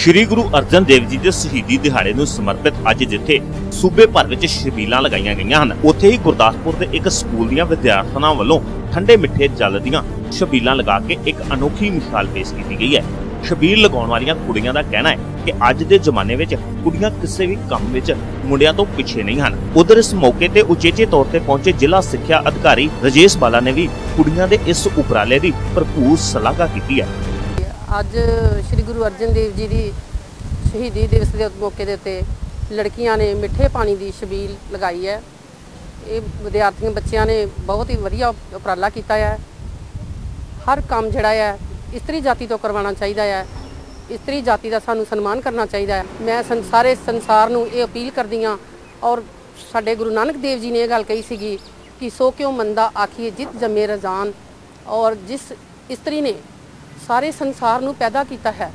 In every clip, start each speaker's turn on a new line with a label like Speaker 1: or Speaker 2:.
Speaker 1: ਸ਼੍ਰੀ ਗੁਰੂ ਅਰਜਨ ਦੇਵ ਜੀ ਦੇ ਸ਼ਹੀਦੀ ਦਿਹਾੜੇ ਨੂੰ ਸਮਰਪਿਤ ਅੱਜ ਜਿੱਥੇ ਸੂਬੇ ਭਰ ਵਿੱਚ ਸ਼ਬੀਲਾਂ ਲਗਾਈਆਂ ਗਈਆਂ ਹਨ, ਉੱਥੇ ਹੀ ਗੁਰਦਾਸਪੁਰ ਦੇ ਇੱਕ ਸਕੂਲ ਦੀਆਂ ਵਿਦਿਆਰਥਣਾਂ ਵੱਲੋਂ ਠੰਡੇ ਮਿੱਠੇ ਜਲ ਦੀਆਂ ਛਬੀਲਾਂ ਲਗਾ ਕੇ ਇੱਕ ਅਨੋਖੀ ਮਿਸਾਲ ਪੇਸ਼ ਕੀਤੀ ਗਈ ਹੈ। ਛਬੀਲ ਲਗਾਉਣ ਵਾਲੀਆਂ ਕੁੜੀਆਂ ਦਾ ਕਹਿਣਾ ਹੈ ਕਿ ਅੱਜ ਦੇ ਜ਼ਮਾਨੇ ਵਿੱਚ ਕੁੜੀਆਂ ਕਿਸੇ ਵੀ ਕੰਮ ਵਿੱਚ ਮੁੰਡਿਆਂ ਤੋਂ ਪਿੱਛੇ ਨਹੀਂ ਹਨ। ਉਧਰ ਇਸ ਮੌਕੇ ਤੇ ਉਚੇਚੇ ਤੌਰ ਤੇ ਪਹੁੰਚੇ ਜ਼ਿਲ੍ਹਾ ਸਿੱਖਿਆ ਅਧਿਕਾਰੀ ਰਜੇਸ਼ ਬਾਲਾ ਨੇ ਵੀ ਕੁੜੀਆਂ ਦੇ ਇਸ ਉਪਰਾਲੇ ਦੀ ਭਰਪੂਰ ਸ਼ਲਾਘਾ ਕੀਤੀ ਹੈ।
Speaker 2: ਅੱਜ ਸ੍ਰੀ ਗੁਰੂ ਅਰਜਨ ਦੇਵ ਜੀ ਦੀ ਸ਼ਹੀਦੀ ਦਿਵਸ ਦੇ ਮੌਕੇ ਦੇ ਉੱਤੇ ਲੜਕੀਆਂ ਨੇ ਮਿੱਠੇ ਪਾਣੀ ਦੀ ਛਬੀਲ ਲਗਾਈ ਹੈ। ਇਹ ਵਿਦਿਆਰਥੀਆਂ ਬੱਚਿਆਂ ਨੇ ਬਹੁਤ ਹੀ ਵਧੀਆ ਉਪਰਾਲਾ ਕੀਤਾ ਹੈ। ਹਰ ਕੰਮ ਜਿਹੜਾ ਹੈ, ਇਸਤਰੀ ਜਾਤੀ ਤੋਂ ਕਰਵਾਉਣਾ ਚਾਹੀਦਾ ਹੈ। ਇਸਤਰੀ ਜਾਤੀ ਦਾ ਸਾਨੂੰ ਸਨਮਾਨ ਕਰਨਾ ਚਾਹੀਦਾ ਹੈ। ਮੈਂ ਸੰ- ਸਾਰੇ ਸੰਸਾਰ ਨੂੰ ਇਹ ਅਪੀਲ ਕਰਦੀ ਹਾਂ ਔਰ ਸਾਡੇ ਗੁਰੂ ਨਾਨਕ ਦੇਵ ਜੀ ਨੇ ਇਹ ਗੱਲ ਕਹੀ ਸੀਗੀ ਕਿ ਸੋ ਕਿਉਂ ਮੰਦਾ ਆਖੀਏ ਜਿਤ ਜਮੇ ਰਜ਼ਾਨ ਔਰ ਜਿਸ ਇਸਤਰੀ ਨੇ ਸਾਰੇ ਸੰਸਾਰ ਨੂੰ ਪੈਦਾ ਕੀਤਾ ਹੈ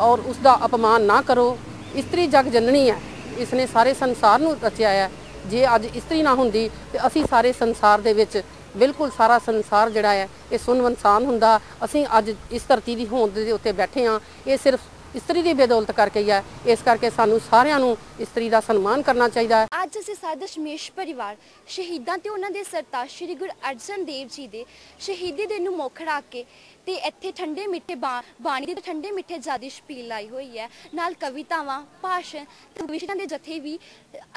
Speaker 2: ਔਰ ਉਸ ਦਾ ਅਪਮਾਨ ਨਾ ਕਰੋ। ਇਸਤਰੀ ਜਗ ਜਨਨੀ ਹੈ। ਇਸ ਨੇ ਸਾਰੇ ਸੰਸਾਰ ਨੂੰ ਰਚਿਆ ਹੈ। ਜੇ ਅੱਜ ਇਸਤਰੀ ਨਾ ਹੁੰਦੀ ਤੇ ਅਸੀਂ ਸਾਰੇ ਸੰਸਾਰ ਦੇ ਵਿੱਚ ਬਿਲਕੁਲ ਸਾਰਾ ਸੰਸਾਰ ਜਿਹੜਾ ਹੈ, ਇਹ ਸੁਨਵਨਸਾਨ ਹੁੰਦਾ। ਅਸੀਂ ਅੱਜ ਇਸ ਧਰਤੀ ਦੀ ਹੋਂਦ ਦੇ ਉੱਤੇ ਬੈਠੇ ਹਾਂ। ਇਹ ਸਿਰਫ ਇਸਤਰੀ ਦੀ ਬੇਦੌਲਤ ਕਰਕੇ ਹੀ ਹੈ। ਇਸ ਕਰਕੇ ਸਾਨੂੰ ਸਾਰਿਆਂ ਨੂੰ ਇਸਤਰੀ ਦਾ ਸਨਮਾਨ ਕਰਨਾ ਚਾਹੀਦਾ ਹੈ।
Speaker 3: ਅੱਜ ਅਸੀਂ ਸਾਰੇ ਦਸ਼ਮੇਸ਼ ਪਰਿਵਾਰ ਸ਼ਹੀਦਾਂ ਤੇ ਉਹਨਾਂ ਦੇ ਸਰਤਾਜ ਸ਼੍ਰੀ ਗੁਰੂ ਅਰਜਨ ਦੇਵ ਜੀ ਦੇ ਸ਼ਹੀਦੀ ਦਿਨ ਨੂੰ ਮੁੱਖ ਰੱਖ ਕੇ ਤੇ ਇੱਥੇ ਠੰਡੇ ਮਿੱਠੇ ਬਾਣੀ ਦੇ ਠੰਡੇ ਮਿੱਠੇ ਜਾਦੀ ਛਪੀਲ ਲਾਈ ਹੋਈ ਹੈ। ਨਾਲ ਕਵਿਤਾਵਾਂ, ਭਾਸ਼ਣ ਤੇ ਵਿਸ਼ਿਆਂ ਦੇ ਜਥੇ ਵੀ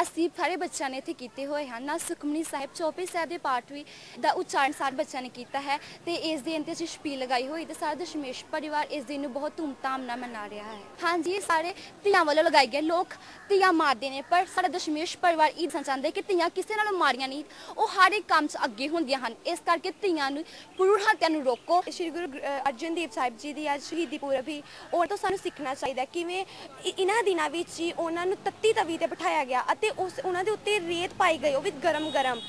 Speaker 3: ਅਸੀਂ ਸਾਰੇ ਬੱਚਿਆਂ ਨੇ ਇੱਥੇ ਕੀਤੇ ਹੋਏ ਹਨ। ਨਾਲ ਸੁਖਮਨੀ ਸਾਹਿਬ, ਚੌਪੇ ਸਾਹਿਬ ਦੇ ਪਾਠ ਵੀ ਦਾ ਉਚਾਰਨ ਸਾਰੇ ਬੱਚਿਆਂ ਨੇ ਕੀਤਾ ਹੈ ਤੇ ਇਸ ਦਿਨ ਤੇ ਅਸੀਂ ਛਪੀਲ ਲਗਾਈ ਹੋਈ ਤੇ ਸਾਰਾ ਦਸ਼ਮੇਸ਼ ਪਰਿਵਾਰ ਇਸ ਦਿਨ ਨੂੰ ਬਹੁਤ ਧੂਮਧਾਮ ਨਾਲ ਮਨਾ ਰਿਹਾ ਹੈ। ਹਾਂਜੀ, ਸਾਰੇ ਧੀਆਂ ਵੱਲੋਂ ਲਗਾਈ ਗਏ ਲੋਕ ਧੀਆਂ ਮਾਰਦੇ ਨੇ, ਪਰ ਸਾਡਾ ਦਸ਼ਮੇਸ਼ ਪਰਿਵਾਰ ਇਹ ਚਾਹੁੰਦਾ ਕਿ ਧੀਆਂ ਕਿਸੇ ਨਾਲੋਂ ਮਾਰੀਆਂ ਨਹੀਂ, ਉਹ ਹਰ ਇੱਕ ਕੰਮ 'ਚ ਅੱਗੇ ਹੁੰਦੀਆਂ ਹਨ। ਇਸ ਕਰਕੇ ਧੀਆਂ ਨੂੰ ਭਰੂਣ ਹੱਤਿਆ ਨੂੰ ਰੋਕੋ।
Speaker 4: ਸ਼੍ਰੀ ਗੁਰੂ ਅਰਜਨ ਦੇਵ ਸਾਹਿਬ ਜੀ ਦੀ ਅੱਜ ਸ਼ਹੀਦੀ ਪੁਰਬ ਹੀ ਉਹ ਤੋਂ ਸਾਨੂੰ ਸਿੱਖਣਾ ਚਾਹੀਦਾ ਕਿਵੇਂ ਇਹਨਾਂ ਦਿਨਾਂ ਵਿੱਚ ਹੀ ਉਹਨਾਂ ਨੂੰ ਤੱਤੀ ਤਵੀ ਤੇ ਬਿਠਾਇਆ ਗਿਆ ਅਤੇ ਉਸ, ਉਹਨਾਂ ਦੇ ਉੱਤੇ ਰੇਤ ਪਾਈ ਗਈ, ਉਹ ਵੀ ਗਰਮ ਗਰਮ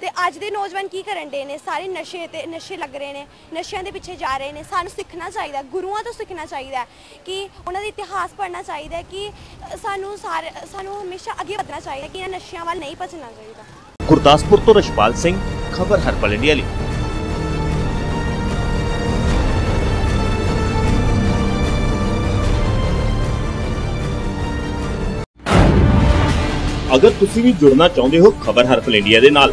Speaker 4: ਤੇ ਅੱਜ ਦੇ ਨੌਜਵਾਨ ਕੀ ਕਰਨ ਦੇ ਨੇ? ਸਾਰੇ ਨਸ਼ੇ ਤੇ ਨਸ਼ੇ ਲੱਗ ਰਹੇ ਨੇ, ਨਸ਼ਿਆਂ ਦੇ ਪਿੱਛੇ ਜਾ ਰਹੇ ਨੇ। ਸਾਨੂੰ ਸਿੱਖਣਾ ਚਾਹੀਦਾ, ਗੁਰੂਆਂ ਤੋਂ ਸਿੱਖਣਾ ਚਾਹੀਦਾ ਕਿ ਉਹਨਾਂ ਦਾ ਇਤਿਹਾਸ ਪੜ੍ਹਨਾ ਚਾਹੀਦਾ ਕਿ ਸਾਨੂੰ ਸਾਰੇ, ਸਾਨੂੰ ਹਮੇਸ਼ਾ ਅੱਗੇ ਵਧਣਾ ਚਾਹੀਦਾ ਕਿ ਇਹਨਾਂ ਨਸ਼ਿਆਂ ਵੱਲ ਨਹੀਂ ਭੱਜਣਾ ਚਾਹੀਦਾ।
Speaker 1: ਗੁਰਦਾਸਪੁਰ ਤੋਂ ਰਸ਼ਪਾਲ ਸਿੰਘ, ਖਬਰ ਹਰਪਲ ਇੰਡੀਆ ਲਈ। ਅਗਰ ਤੁਸੀਂ ਵੀ ਜੁੜਨਾ ਚਾਹੁੰਦੇ ਹੋ, ਖਬਰ ਹਰਪਲ ਇੰਡੀਆ ਦੇ ਨਾਲ।